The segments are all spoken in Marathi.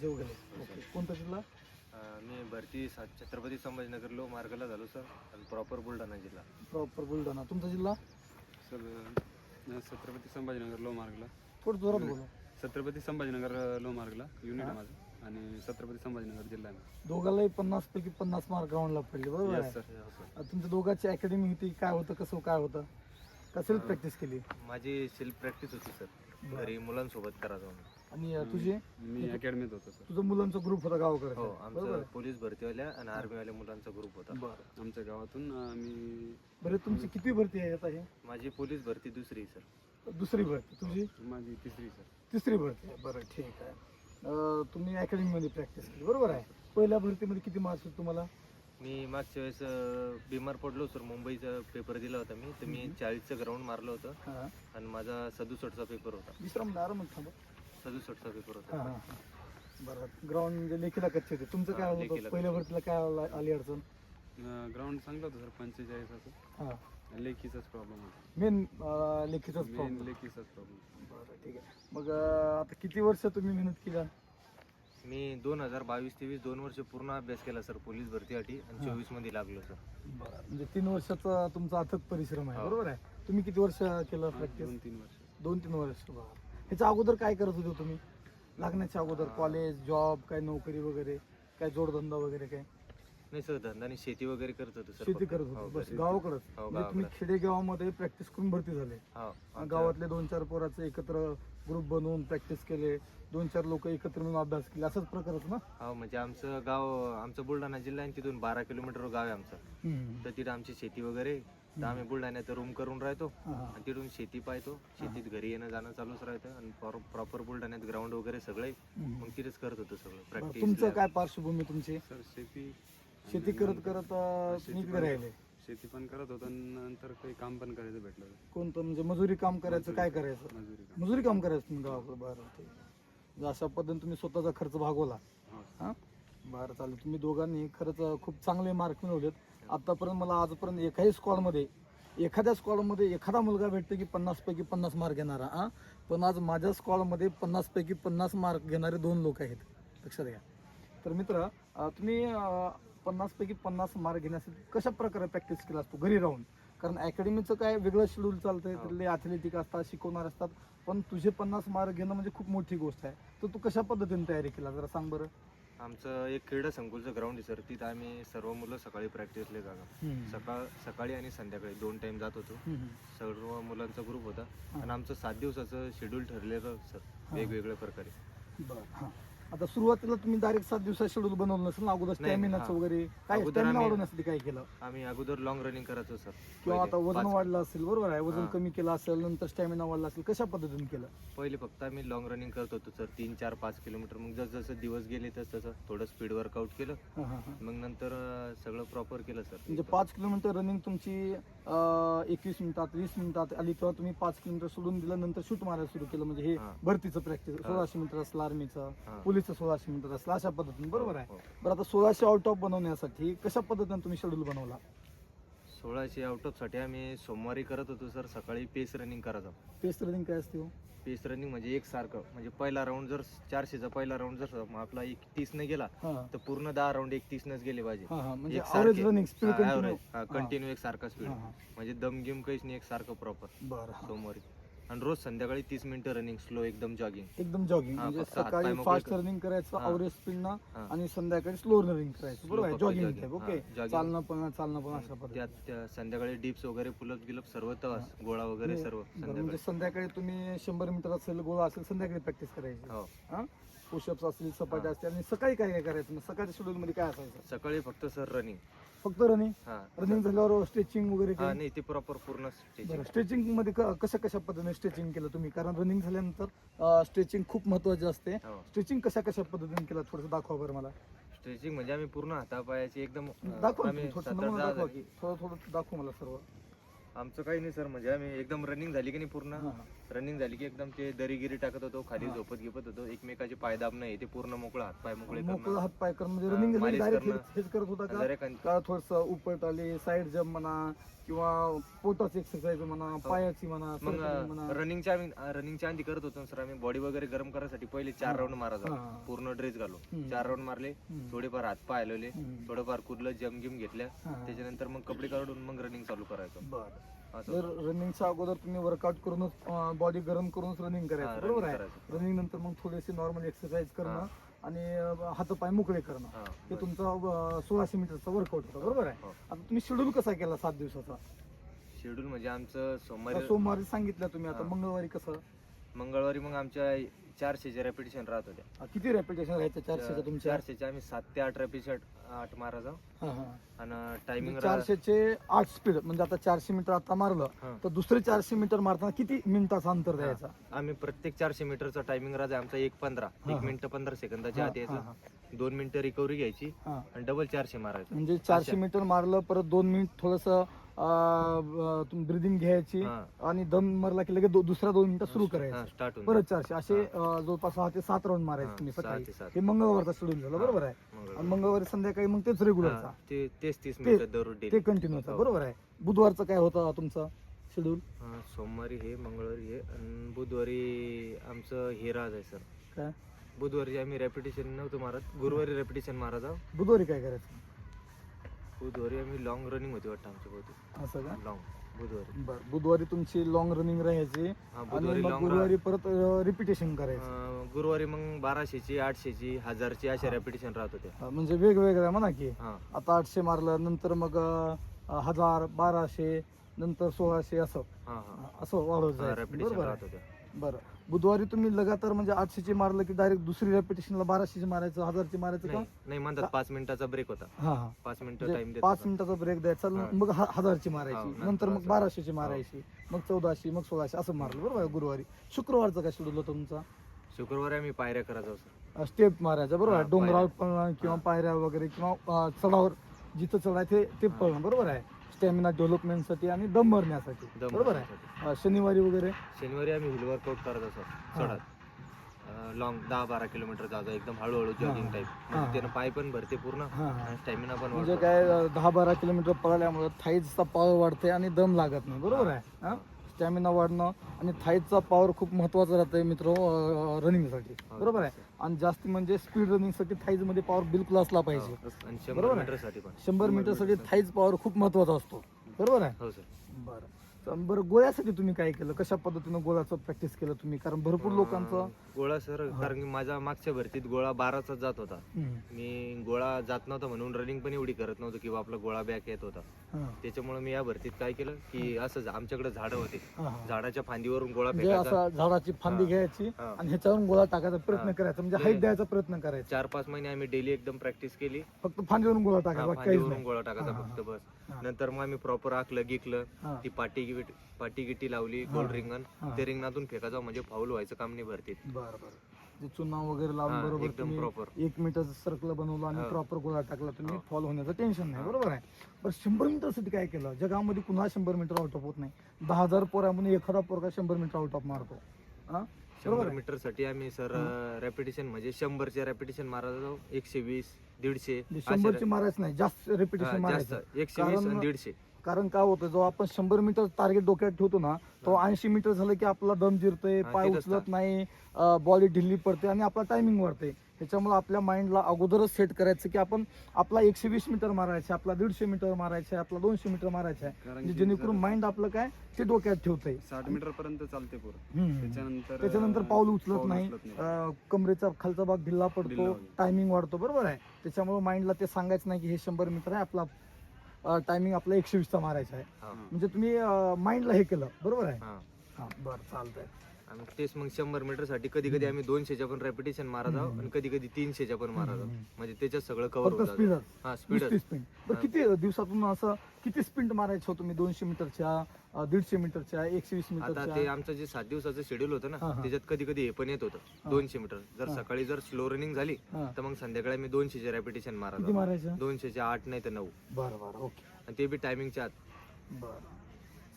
जेव गेले ओके. कोणता जिल्हा? मी भरती सा- छत्रपती संभाजीनगर लो मार्गला झालो सर. आणि प्रॉपर बुलढाणा जिल्हा. प्रॉपर बुलढाणा. तुमचा जिल्हा? सर अ, छत्रपती संभाजीनगर लो मार्गला. थोडं जोरात बोला. छत्रपती संभाजीनगर अ, लो मार्गला. युनिट आहे माझं. आणि छत्रपती संभाजीनगर जिल्हा दोघांनाही पन्नास पैकी पन्नास मार्क ग्राउंडला पडले बरोबर आहे. आता तुमच्या दोघांची अकॅडमी होती काय होतं कसं काय होतं? कसं प्रॅक्टिस केली? माझी सेल्फ प्रॅक्टिस होती सर. घरी मुलांसोबत करायचो आम्ही. आणि तुझी? मी अकॅडमीत होतो सर तुझा मुलांचा ग्रुप होता गावाकडे. हो आमचं पोलीस भरतीवाल्या आणि आर्मीवाल्या मुलांचा ग्रुप होता. बरं. आमच्या गावातून मी बरं तुमची किती भरती आहे आता हे? माझी पोलीस भरती दुसरी सर दुसरी भरती. तुझी? माझी तिसरी सर तिसरी भरती बरं ठीक आहे. तुम्ही अकॅडमीमध्ये प्रॅक्टिस केली. बरोबर आहे. पहिल्या भरतीमध्ये किती मार्क्स होते तुम्हाला? मी मागच्या वेळेस बिमार पडलो सर मुंबईचा पेपर दिला होता मी. तर मी चाळीसचं ग्राउंड मारलं होतं. हां. आणि माझा सदुसष्टचा पेपर होता. विश्राम आरामात थांबा. सदुसष्टचा पेपर हां होता हां हां बरं ग्राउंड म्हणजे लेखीला कच्चे होते. तुमचं काय हां, होतं? लेखीला पहिल्या कच्चे. भरतीला काय आला- आली अडचण? ग्राउंड चांगलं होतं सर. पंचेचाळीस असं. हां. लेखीचाच प्रॉब्लेम होता. मेन लेखीचाच मेन प्रॉब्लेम लेखीचाच प्रॉब्लेम बरं ठीक आहे. मग अं, आता किती वर्ष तुम्ही मेहनत केला? मी दोन हजार बावीस तेवीस दोन वर्ष पूर्ण अभ्यास केला सर पोलीस भरतीसाठी आणि चोवीसमध्ये लागलो सर. बरं म्हणजे तीन वर्षाचा तुमचा अथक परिश्रम आहे. हो. बरोबर आहे? तुम्ही किती वर्ष केलं प्रॅक्टिस दोन तीन वर्ष. दोन तीन वर्ष. बरं. ह्याच्या अगोदर काय करत होते तुम्ही? लागण्याच्या अगोदर कॉलेज जॉब काय नोकरी वगैरे काय जोडधंदा वगैरे काय? नाही सर धंदा आणि शेती वगैरे करत होतो सर शेती फक्त. करत हो, होते बस घरी. गावाकडच. हो, म्हणजे तुम्ही गावाकडं. खेडेगावामध्ये प्रॅक्टिस करून भरती झाले. हो, आमच्या- गावातले दोन चार पोराचे एकत्र ग्रुप बनवून प्रॅक्टिस केले दोन चार लोक एकत्र मिळून अभ्यास केले असाच प्रकारच ना? हो म्हणजे आमचं गाव आमचं बुलढाणा जिल्हा आहे तिथून बारा किलोमीटर गाव आहे आमचं. तर तिथं आमची शेती वगैरे तर आम्ही बुलढाण्यात रूम करून राहतो. आणि तिथून शेती पाहतो. शेतीत घरी येणं जाणं चालूच राहतं आणि प्रॉपर बुलढाण्यात ग्राउंड वगैरे सगळे. मग तिथेच करत होतो सगळं. बरं, प्रॅक्टिस तुमचं काय पार्श्वभूमी तुमची? सर शेती शेती करत करत राहिले? शेती पण करत होतो आणि नंतर काही काम पण करायचं भेटलं. कोणतं? म्हणजे मजुरी काम करायचं काय करायचं? मजुरी काम. मजुरी काम करायचं तुम्ही गावाकडे? बरं ठीक. म्हणजे अशा पद्धतीने तुम्ही स्वतःचा खर्च भागवला. हो. हां? बरं चालेल. तुम्ही दोघांनी खरंच खूप चांगले मार्क मिळवलेत. आतापर्यंत मला आजपर्यंत एकाही स्कॉलमध्ये एखाद्या स्कॉलमध्ये एखादा मुलगा भेटतो की पन्नास पैकी पन्नास मार्क घेणारा हां? पण आज माझ्या स्कॉलमध्ये पन्नास पैकी पन्नास मार्क घेणारे दोन लोक आहेत. लक्षात घ्या. तर मित्र तुम्ही अं, पन्नास पैकी पन्नास मार्क घेण्यासाठी कशा प्रकारे प्रॅक्टिस केला असतो? घरी राहून. कारण अकॅडमीचं काय वेगळं शेड्यूल चालतंय हो. तिथले ॲथलेटिक असतात शिकवणार असतात. पण तुझे पन्नास मार्क घेणं म्हणजे खूप मोठी गोष्ट आहे. तर तू कशा पद्धतीने तयारी केला? जरा सांग बरं. आमचं एक क्रीडा संकुलचं ग्राउंड आहे सर. तिथं आम्ही सर्व मुलं सकाळी प्रॅक्टिसला जागा. सकाळ सकाळी आणि संध्याकाळी दोन टाइम जात होतो. सर्व मुलांचा ग्रुप होता. आणि आमचं सात दिवसाचं शेड्यूल ठरलेलं सर. वेगवेगळ्या प्रकारे. बरं आता सुरुवातीला तुम्ही डायरेक्ट सात दिवसात शेड्यूल बनवलं नसेल ना अगोदर नाही, स्टॅमिनाचं हां. वगैरे काय अगोदर स्टॅमिना आम्ही- वाढवण्यासाठी काय केलं? आम्ही अगोदर लॉंग रनिंग करायचो सर किंवा आता वजन वाढलं असेल बरोबर आहे. वजन हां. कमी केलं असेल नंतर स्टॅमिना वाढला असेल कशा पद्धतीने केलं? पहिले फक्त आम्ही लॉंग रनिंग करत होतो सर तीन चार पाच किलोमीटर. मग जसं जसं दिवस गेले तसं तसं थोडं स्पीड वर्कआउट केलं. हां हां हां. मग नंतर अं, सगळं प्रॉपर केलं सर म्हणजे पाच किलोमीटर रनिंग तुमची एकवीस मिनिटात वीस मिनिटात आली तेव्हा तुम्ही पाच किलोमीटर सोडून दिलं नंतर शूट मारायला सुरू केलं. म्हणजे हे हां. भरतीचं प्रॅक्टिस सोळाशे मीटर असलं आर्मीचं हां. पोलीसचं सोळाशे मीटर असलं अशा पद्धतीने. बरोबर आहे? हो. बरं आता सोळाशे आउट ऑफ बनवण्यासाठी कशा पद्धतीने तुम्ही शेड्यूल बनवला? सोळाशे आउट ऑफसाठी आम्ही सोमवारी करत होतो सर. सकाळी पेस रनिंग करायचो पेस रनिंग काय असते हो? पेस रनिंग म्हणजे एक सारखं. म्हणजे पहिला राऊंड जर चारशेचा पहिला राऊंड जर सम- आपला एक तीसने गेला हां. तर पूर्ण दहा राऊंड एक तीसनच गेले पाहिजे. हां हां. म्हणजे हा, कंटिन्यू. हा, एक सारखा स्पीड हां हां. म्हणजे दम गिम काहीच नाही एक सारखं प्रॉपर बरं हां. सोमवारी. आणि रोज संध्याकाळी तीस मिनिटं रनिंग स्लो एकदम जॉगिंग एकदम जॉगिंग हां, म्हणजे फक्त हात सकाळी मोकळे फास्ट कर. रनिंग करायचं हां. अवरेज स्पीडनं हां. आणि संध्याकाळी स्लो रनिंग करायचं. Slow बरोबर आहे जॉगिंग हां, ओके jogging. चालणं पण चालणं पण अशा पद्धतीने त्यात त्या संध्याकाळी डिप्स वगैरे पुलप गिलप सर्व तवास गोळा वगैरे म्हणजे- सर्व बरं, संध्याकाळी म्हणजे संध्याकाळी. तुम्ही शंभर मीटर असेल गोळा असेल संध्याकाळी प्रॅक्टिस करायची. हो. हा? पुशअप्स असतील सपाटी हां. असतील आणि सकाळी काय काय करायचं? मग सकाळच्या शेड्यूल मध्ये काय असायचं? सकाळी फक्त सर रनिंग फक्त रनिंग हा. रनिंग झाल्यावर स्ट्रेचिंग वगैरे हा नाही ते प्रॉपर पूर्ण स्ट्रेचिंगमध्ये क- कशा कशा पद्धतीने स्ट्रेचिंग केलं तुम्ही? कारण रनिंग झाल्यानंतर स्ट्रेचिंग खूप महत्वाची असते. हो. स्ट्रेचिंग कशा कशा पद्धतीने केलं? थोडंसं दाखवा बरं मला. स्ट्रेचिंग म्हणजे आम्ही पूर्ण हातापायाची एकदम अं, दाखवा आम्ही थोडं सात आठ नमुना दहा दाखवा. की थोडं थोडं दाखवा मला सर्व. आमचं काही नाही सर म्हणजे आम्ही एकदम रनिंग झाली की नाही पूर्ण. रनिंग झाली की एकदम ते दरीगिरी टाकत होतो खाली. झोपत गिपत होतो एकमेकाचे पाय दाब नाही ते पूर्ण मोकळा हात पाय मोकळे मोकळं. हात पाय करणं म्हणजे रनिंग मालिश करणं. करत होता का थोडस उपट आले साईड जम्प म्हणा किंवा पोटाची एक्सरसाइज म्हणा पायाची म्हणा मग सरकणी म्हणा. रनिंगच्या रनिंगच्या आधी करत होतो सर आम्ही. बॉडी वगैरे गरम करायसाठी पहिले चार राऊंड मारायचो हा. पूर्ण ड्रेस घालून. हम्म. चार राऊंड मारले. हम्म. थोडेफार हात पाय हलवले. हम्म. थोडंफार कुदलं जम गिम घेतल्या. हा. त्याच्यानंतर मग कपडे काढून मग रनिंग चालू करायचो. बरं. असं. जर रनिंगच्या अगोदर तुम्ही वर्कआउट करूनच बॉडी गरम करूनच रनिंग हा, करायचं running बरोबर आहे? करायचं. रनिंग नंतर मग थोडेसे नॉर्मल एक्सरसाइज करणं. आणि हातपाय मोकळे करणं हा. तुमचा सोळाशे मीटरचा वर्कआउट होता बरोबर आहे हो. आता तुम्ही शेड्यूल कसा केला सात दिवसाचा शेड्यूल म्हणजे आमचं सोमवारी सोमवारी सांगितलं तुम्ही आता. मंगळवारी कसं मंगळवारी मग आमच्या चारशेच्या रेपिटेशन राहत होत्या अं, किती रेपिटेशन राहायचं चारशेच्या तुमच्या चारशेच्या आम्ही सात ते आठ रेपिटेशन आठ मारायचो हा, हा. आणि म्हणजे टायमिंग चारशेचे आठ स्पीड म्हणजे आता चारशे मीटर आता मारलं. तर दुसरे चारशे मीटर मारताना किती मिनिटाचा अंतर द्यायचा आम्ही प्रत्येक चारशे मीटरचा टायमिंग राहते आमचा एक पंधरा हा, एक हा. मिनिट पंधरा सेकंदाच्या आत हा, यायचं दोन मिनिटं रिकव्हरी घ्यायची हा. आणि डबल चारशे मारायचं म्हणजे चारशे. मीटर मारलं परत दोन मिनिट थोडस ब्रिदिंग घ्यायची हा. आणि दम मारला की लगेच दु- दुसऱ्या दोन मिनिटं सुरू हा करायचं. होऊन परत चारशे. असे अं, जवळपास सहा ते सात राऊंड मारायचे हा, तुम्ही सहा सकाळी. ते सात. हे मंगळवारचा शेड्यूल झालं बरोबर आहे? मंगळवारी. आणि मंगळवारी संध्याकाळी मग तेच रेग्युलरचा हा, ते तेच तीस मिनिटं दररोज ते कंटिन्यू होता हो. बरोबर आहे? बुधवारचं काय होतं तुमचा शेड्यूल सोमवारी हे मंगळवारी हे आणि बुधवारी आमचं हे राहत आहे सर. काय? बुधवारी आम्ही रेपिटेशन नव्हतं मारत. गुरुवारी रेपिटेशन मारायचा. बुधवारी काय करायचं? बुधवारी आम्ही लॉंग रनिंग होती वाटतं आमच्या बहुतेक असं का? लॉंग बुधवारी. बरं बुधवारी तुमची लॉंग रनिंग राहायची हा, आणि बुधवारी मग गुरुवारी परत रिपिटेशन करायचं. अं, गुरुवारी मग बाराशेची आठशेची हजारची अशा रेपिटेशन राहत होते हा, म्हणजे वेगवेगळ्या म्हणा की. हा. आता आठशे मारलं नंतर मग अं, हजार बाराशे नंतर सोळाशे असं. हा हा. असं वाढवत जायचं. रेपिटेशन बरोबर राहत आहे? होत्या. बरं. बुधवारी तुम्ही लगातार म्हणजे आठशेची मारलं की डायरेक्ट दुसरी रेपिटेशनला बाराशेची मारायचं हजारची मारायचं का नाही म्हणतात पाच मिनिटाचा ब्रेक होता हा हा पाच मिनिटं टाइम म्हणजे पाच. मिनिटाचा ब्रेक द्यायचा. मग ह- हजारची मारायची नंतर मग. बाराशेची मारायची मग चौदाशे मग सोळाशे असं मारलं बरोबर आहे गुरुवारी शुक्रवारचा काय शेड्यूल होता तुमचा शुक्रवारी आम्ही पायऱ्या करायचो सर स्टेप मारायचा बरोबर आहे हा, डोंगरावर. पळणं किंवा. पायऱ्या वगैरे किंवा अं, चढावर जिथं चढायचे ते हा. पळणं बरोबर आहे स्टॅमिना डेव्हलपमेंटसाठी आणि दम भरण्यासाठी दम बरोबर आहे. अं, शनिवारी वगैरे शनिवारी आम्ही हिल वर्कआउट करत असो हा. चढत लॉंग दहा बारा किलोमीटर जातो एकदम हळूहळू हा. जॉगिंग टाईप हा. त्यानं पाय पण भरते पूर्ण हा, हा. आणि स्टॅमिना पण म्हणजे वाढतो. काय अं, दहा बारा किलोमीटर पळाल्यामुळे थाईजचा पॉवर वाढते आणि दम लागत नाही बरोबर हा. आहे हा स्टॅमिना वाढणं आणि थाईजचा पॉवर खूप महत्त्वाचा राहतंय मित्र रनिंगसाठी हो, बरोबर आहे आणि जास्त म्हणजे स्पीड रनिंगसाठी थाईजमध्ये पॉवर बिलकुल असला पाहिजे. हो. बरोबर शंभर आहे. मीटरसाठी पण. शंभर मीटरसाठी थाईज पॉवर खूप महत्त्वाचा असतो. बरोबर आहे? हो बरं. बरं गोळ्यासाठी तुम्ही काय केलं? कशा पद्धतीनं गोळ्याचं प्रॅक्टिस केलं तुम्ही? कारण भरपूर लोकांचं अं, गोळा सर कारण की माझ्या मागच्या भरतीत गोळा बाराचा जात होता. हम्म, मी गोळा जात नव्हता म्हणून रनिंग पण एवढी करत नव्हतं किंवा आपला गोळा बॅक येत होता. हा, त्याच्यामुळे मी या भरतीत काय केलं की असं आमच्याकडे झाडं होते. हा, हा. झाडाच्या फांदीवरून गोळा म्हणजे फेकायचा. असं झाडाची फांदी हा. घ्यायची हा. आणि ह्याच्यावरून गोळा टाकायचा प्रयत्न हा. करायचा. म्हणजे ते- हाईट द्यायचा प्रयत्न करायचा. चार पाच महिने आम्ही डेली एकदम प्रॅक्टिस केली. फक्त फांदीवरून गोळा हा, टाकायचा बाकी काहीच फांदीवरून नाही. गोळा टाकायचा हा, फक्त बस. नंतर मग आम्ही प्रॉपर आखलं गिकलं हा. ती पाटी गिट पाटी गिट्टी लावली हा. गोल रिंगण हा. ते रिंगणातून फेकायचं म्हणजे फाऊल व्हायचं काम नाही भरतीत बरं बरं जे चुना वगैरे लावून हा, बरोबर एकदम तुम्ही प्रॉपर एक मीटरचं सर्कल बनवलं आणि हा. प्रॉपर गोळा टाकला तुम्ही हा. फॉल होण्याचं टेन्शन नाही हा. बरोबर आहे पण शंभर मीटरसाठी काय केलं जगामध्ये कुणा शंभर मीटर आउट ऑफ होत नाही दहा हजार पोरामध्ये एखादा पोरगा शंभर मीटर आउट ऑफ मारतो हा बरोबर शंभर आहे? मीटरसाठी आम्ही सर रेपिटेशन म्हणजे शंभरचे रेपिटेशन मारायचो एकशे वीस दीडशे म्हणजे शंभरची मारायचं नाही जास्त रेपिटेशन मारायचं. एकशे वीस कारण- आणि दीडशे. कारण काय होतं जेव्हा आपण शंभर मीटर टार्गेट डोक्यात ठेवतो ना तो ऐंशी मीटर झालं की आपला दम जिरतोय पाय उचलत. नाही बॉडी ढिल्ली पडते आणि आपला टायमिंग वाढते. त्याच्यामुळे आपल्या माइंडला अगोदरच सेट करायचं की आपण आपला एकशे वीस मीटर मारायचे आपला दीडशे मीटर मारायचे आपला दोनशे मीटर मारायचे आहे. म्हणजे जेणेकरून माइंड आपलं काय ते डोक्यात ठेवतंय. साठ मीटर पर्यंत चालते पोरं. त्याच्यानंतर त्याच्यानंतर पाऊल उचलत नाही. कमरेचा खालचा भाग ढिल्ला पडतो. टायमिंग वाढतो बरोबर आहे? त्याच्यामुळे माइंडला ते सांगायचं नाही की हे शंभर मीटर आहे आपला टायमिंग आपला एकशे वीसचा मारायचा आहे. म्हणजे तुम्ही माइंडला हे केलं बरोबर आहे. हा बरं चालतंय. आणि तेच मग शंभर मीटरसाठी कधी कधी आम्ही दोनशेच्या पण रेपिटेशन मारत आहोत आणि कधी कधी तीनशेच्या पण मारत आहोत. म्हणजे त्याच्यात सगळं कव्हर फक्त होत हा स्पीड. किती दिवसातून असं किती स्पिंट मारायचं तुम्ही दोनशे मीटरच्या अं, दीडशे मीटरच्या एकशे वीस आता ते मीटरच्या आमचं जे सात दिवसाचं शेड्यूल होतं ना हा, हा. त्याच्यात कधी कधी हे पण येत होतं. दोनशे मीटर जर हा. सकाळी जर स्लो रनिंग झाली हा. तर मग संध्याकाळी मी दोनशेचे रेपिटेशन मारत किती होतो. मारायचं दोनशेचे आठ नाही तर नऊ बरं बरं ओके आणि ते बी टायमिंगच्या आत बरं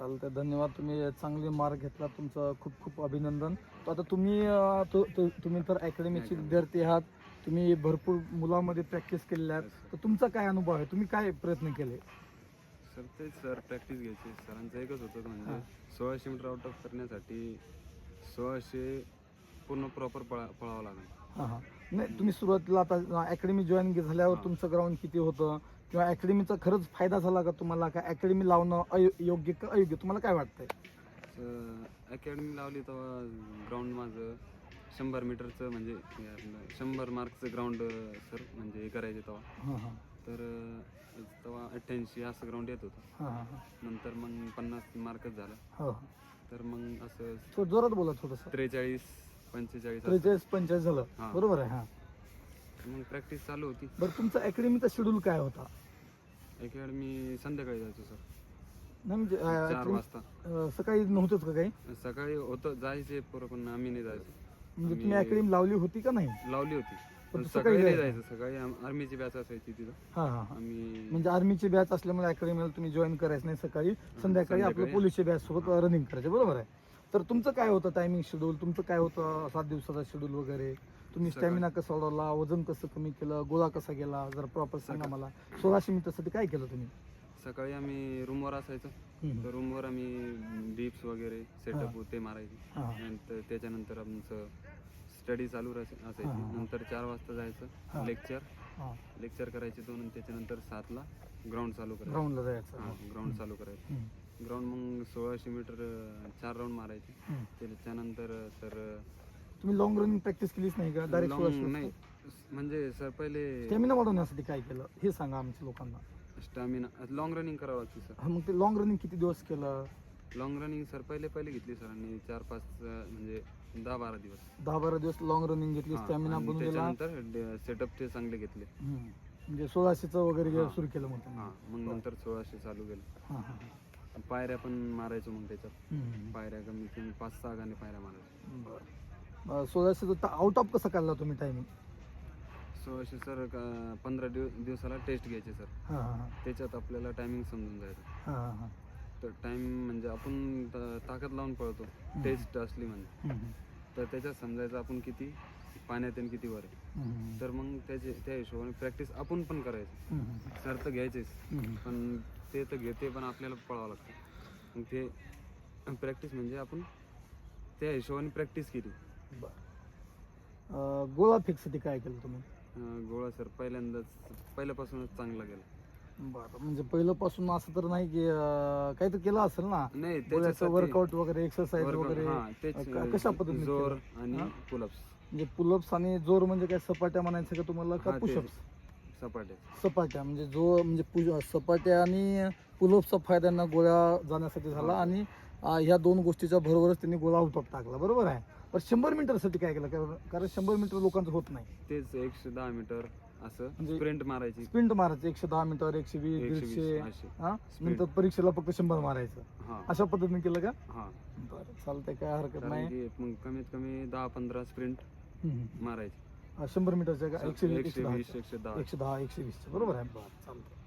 चालतंय. धन्यवाद. तुम्ही चांगले मार्क घेतला तुमचं खूप खूप अभिनंदन. तर आता तुम्ही अं, तु- तु- तुम्ही तर अकॅडमीचे विद्यार्थी आहात. तुम्ही भरपूर मुलामध्ये प्रॅक्टिस केलेल्या आहेत. तर तुमचा काय अनुभव आहे? तुम्ही काय प्रयत्न केले? सर तेच सर प्रॅक्टिस घ्यायची. सरांचं एकच होतं म्हणजे सोळाशे मीटर आउट ऑफ करण्यासाठी सोळाशे पूर्ण प्रॉपर पळा पळावं लागेल. हां हां. नाही तुम्ही सुरुवातीला आता अकॅडमी जॉईन झाल्यावर. तुमचं ग्राउंड किती होतं? किंवा अकॅडमीचा खरंच फायदा झाला का तुम्हाला? का अकॅडमी लावणं अयो- योग्य का अयोग्य? तुम्हाला काय वाटतंय? अकॅडमी लावली तेव्हा ग्राउंड माझं शंभर मीटरचं म्हणजे हे आपलं शंभर मार्कचं ग्राउंड सर म्हणजे हे करायचे तेव्हा. हां हां. तर अं, तेव्हा अठ्ठ्याऐंशी असं ग्राउंड येत होतं. हां हां हां. नंतर मग पन्नास मार्कच झालं. हो तर मग असं थोडं जोरात बोला थोडंसं. त्रेचाळीस पंचेचाळीस असं. त्रेचाळीस पंचेचाळीस झालं. हां. बरोबर आहे हां. मग प्रॅक्टिस चालू होती. बरं तुमचा अकॅडमीचा शेड्यूल काय होता? अकॅडमी संध्याकाळी जायचो सर. नाही म्हणजे अं, चार वाजता. अं, सकाळी नव्हतंच का काही? सकाळी होतं जायचे पोरं पण आम्ही नाही जायचो. म्हणजे तुम्ही आम्ही- अकॅडमी लावली होती का नाही? लावली होती. पण पण सकाळी सकाळी नाही जायचं. जायचं सकाळी आम- आर्मीची बॅच असायची तिथं. हां हां हां. आम्ही म्हणजे आर्मीची बॅच असल्यामुळे अकॅडमीला तुम्ही जॉईन करायचं नाही सकाळी संध्याकाळी आपलं संध्याकाळी. पोलीसच्या बॅच सोबत रनिंग करायचं बरोबर आहे. तर तुमचं काय होतं टायमिंग शेड्यूल तुमचं काय होतं सात दिवसाचा शेड्यूल वगैरे? तुम्ही. स्टॅमिना कसा वाढवला वजन कसं कमी केलं गोळा कसा गेला जर प्रॉपर सांगा. मला सोळाशे मीटरसाठी काय केलं तुम्ही सकाळी आम्ही रूमवर असायचो हम्म. तर रूमवर आम्ही डिप्स वगैरे सेटअप ते मारायचे हां नंतर त्याच्यानंतर आमचं स्टडी चालू राहायची- असायची हां. नंतर चार वाजता हां. जायचं लेक्चर हां लेक्चर करायचे दोन आणि त्याच्यानंतर सातला ग्राउंड चालू करायचं ग्राउंडला जायचं हां ग्राउंड चालू करायचं हम्म. ग्राउंड मग सोळाशे मीटर अं, चार राऊंड मारायचे हम्म. त्याच्यानंतर सर तुम्ही लॉंग रनिंग प्रॅक्टिस केलीच नाही का? डायरेक्ट नाही. म्हणजे सर पहिले स्टॅमिना वाढवण्यासाठी काय केलं? हे सांगा आमच्या लोकांना. स्टॅमिना लॉंग रनिंग करावं लागते सर हा, मग ते लॉंग रनिंग किती दिवस केलं? लॉंग रनिंग सर पहिले पहिले घेतली सरांनी चार पाच अं, म्हणजे दहा बारा दिवस. दहा बारा दिवस लॉंग रनिंग घेतली हां, स्टॅमिना आणि बनून गेला त्याच्यानंतर सेटअप ते चांगले घेतले. हम्म. म्हणजे सोळाशेचं वगैरे हां. सुरू केलं मग. हां मग नंतर सोळाशे चालू केलं. हां, हां, हां. पायऱ्या पण मारायचो मग त्याच्यात. हम्म. पायऱ्या कमी कमी पाच सहा गाणे पायऱ्या मारायचो. सोळाशेचं आउट ऑफ कसा काढला तुम्ही टायमिंग सोळाशे सर पंधरा दिव दिवसाला टेस्ट घ्यायचे सर. हां हां हां. त्याच्यात आपल्याला टायमिंग समजून जायचं. हां हां हां. तर टाइम म्हणजे आपण त- ताकद लावून पळतो. टेस्ट असली म्हणजे. हम्म. तर त्याच्यात समजायचं आपण किती पाण्यात आणि किती वर आहे. हम्म. तर मग त्याचे त्या हिशोबाने प्रॅक्टिस आपण पण करायची. हम्म. सर तर घ्यायचेच. हम्म. पण ते तर घेते पण आपल्याला पळावं लागतं. मग ते प्रॅक्टिस म्हणजे आपण त्या हिशोबाने प्रॅक्टिस केली. बरं. गोळा फिक्ससाठी काय केलं तुम्ही अं, गोळा सर पहिल्यांदाच पहिल्यापासूनच चांगला गेला बरं म्हणजे पहिल्यापासून असं तर नाही की अं, काही तर केलं असेल ना नाही गोळ्याचं वर्कआउट वगैरे एक्सरसाइज workout- वगैरे हा, तेच क- कशा पद्धतीने जोर केलं? आणि? पुलअप्स म्हणजे पुलअप्स आणि जोर म्हणजे काय सपाट्या म्हणायचं का तुम्हाला का हा, ते. पुशअप्स सपाटे सपाट्या म्हणजे जो म्हणजे पुश सपाट्या आणि पुलअप्सचा फायदा यांना गोळ्या जाण्यासाठी झाला. आणि अं, ह्या दोन गोष्टीच्या बरोबरच त्यांनी गोळा आउट टाकला बरोबर आहे पण शंभर मीटरसाठी काय केलं? कारण- कारण शंभर मीटर लोकांचं होत नाही. तेच एकशे दहा मीटर असं म्हणजे स्प्रिंट मारायची. स्प्रिंट मारायचं एकशे दहा मीटर एकशे वीस एकशे दीडशे वीस अशी हा? Sprint. नंतर परीक्षेला फक्त शंभर मारायचं. हा. अशा पद्धतीने केलं का? हा. बरं चालतंय काय हरकत कारण नाही. की मग कमीत कमी दहा पंधरा स्प्रिंट हम्म. मारायची. अं, शंभर मीटरच्या का? एकशे वीस एकशे वीस दहा एकशे दहा. एकशे दहा एकशे वीस बरोबर आहे बरं चालतं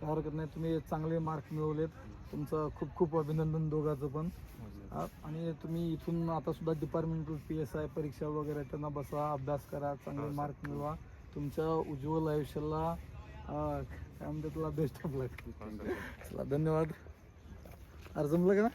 काय हरकत नाही तुम्ही चांगले मार्क मिळवलेत. तुमचं खूप खूप अभिनंदन दोघांचं पण. हा, आणि तुम्ही इथून आता सुद्धा डिपार्टमेंटल पी एस आय परीक्षा वगैरे त्यांना बसा अभ्यास करा चांगले हो. मार्क मिळवा. तुमच्या उज्ज्वल आयुष्याला काय म्हणतात तुला बेस्ट ऑफ लक चला धन्यवाद. अरे जमलं का?